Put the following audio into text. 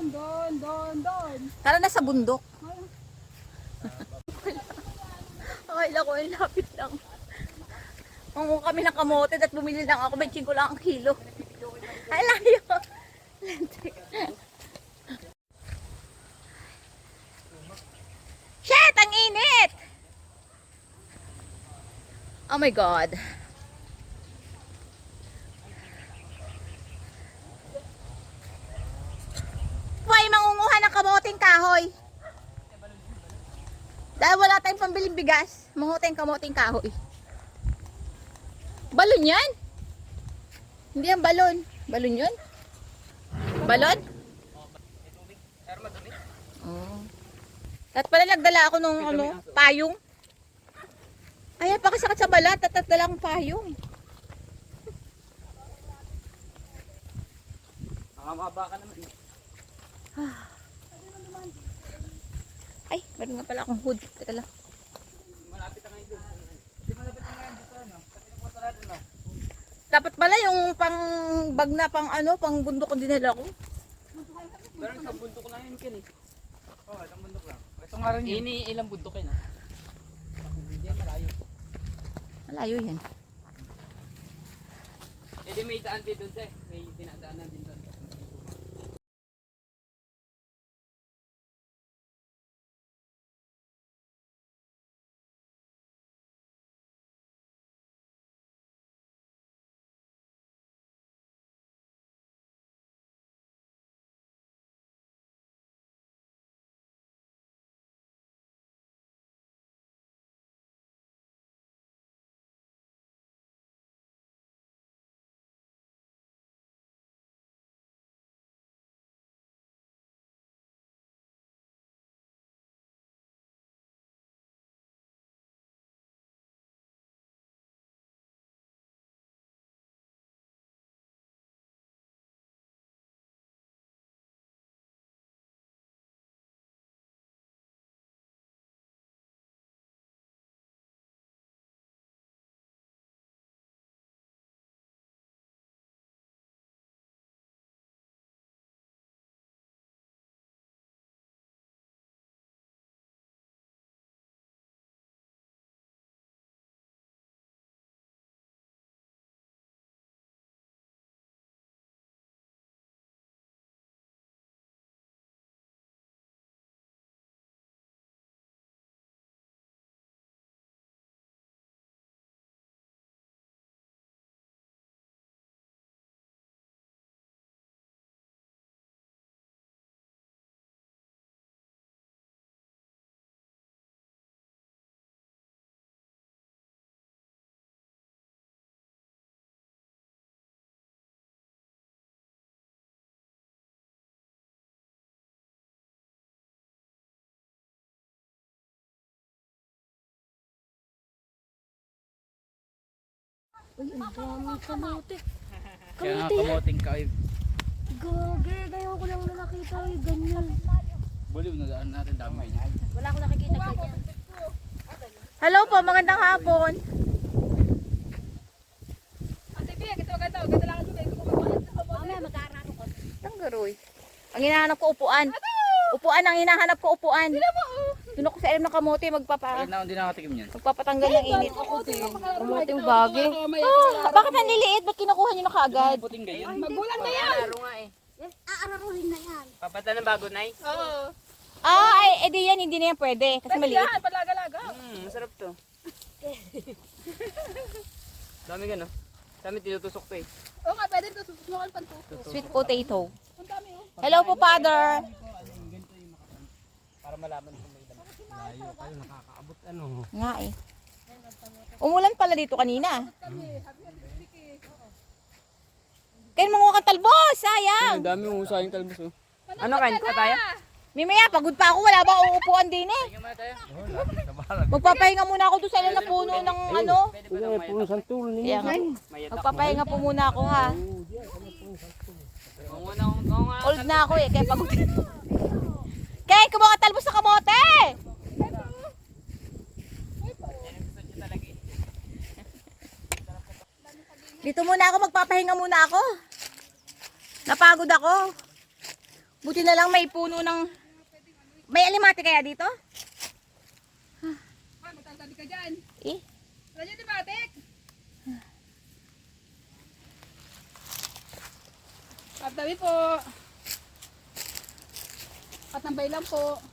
Doon, doon, doon, doon. Tara na sa bundok. Akala ko, ay lapit lang. Mangungo kami ng kamote at bumili lang ako. Benching ko lang ang kilo. Ay, layo. Shit! Ang init! Oh my God. Huwag mangunguha ng kamoting kahoy. Dahil wala tayong pambiling bigas, manguha tayong kamoting kahoy. Balon yan? Hindi yan balon. Balon yun? Balon? Oh. At pala nagdala ako nung ano, payong. Ay, pakasakit sa balat at nagdala akong payong. Nakamaba ka naman. Ay, meron nga pala akong hood. Teka lang. Malapit na ngayon doon. Hindi malapit na ngayon dito ano. Sa pinagpasarado no. Dapat pala yung pang bag na pang ano, pang bundok ko dinala ko. Pero isang bundok na yun kin eh. Oo, oh, isang bundok lang. Ito nga rin yun. Ini ilang bundok yun ah. Hindi malayo. Malayo yan. Eh di may daan din doon sir. May dinadaanan din Uy, ang dami kamote. Kaya nga kamoting ka. Gage, ngayon ko lang na nakita yung ganyan. Buliw na daan natin dami yun. Wala akong nakikita ganyan. Hello po, magandang hapon. Mamaya mag-aararo ko. Tanggaroy. Ang hinahanap ko upuan. Upuan ang hinahanap ko upuan. Doon ako sa ilim ng kamote magpapa Wala na hindi nakatikim yan. magpapatanggal ng init. Kamote yung bagi. Ah, bakit ang liliit? Ba't kinukuha niyo na kaagad? Puting ganyan. Magulan na yan! Laro nga eh. Aararuhin na yan. Papata ng bago na eh. Ah, ay, edi yan, hindi na yan pwede. Kasi maliit. Hmm, masarap to. Dami gano. Dami tinutusok to eh. Oo nga, pwede pantuto. Sweet potato. Ang dami oh. Hello po, father. Para malaman kung may dami. Layo kayo nakakaabot ano. Nga eh. Umulan pala dito kanina. Kaya mga kang talbos, sayang. Ang dami yung usayang talbos oh. Ano kain ka tayo? Mimaya, pagod pa ako, wala ba uupuan din eh. Tayo. Magpapahinga muna ako doon sa ilan na puno ng ano. Puno sa nga, Mayatak. magpapahinga po muna ako ha. Old na ako eh, kaya pagod. Kumuha ka talbos sa kamote! Dito muna ako, magpapahinga muna ako. Napagod ako. Buti na lang may puno ng... May alimati kaya dito? Ay, magtatabi ka dyan. Eh? Wala dyan, Matik. At tabi po. At nambay lang po.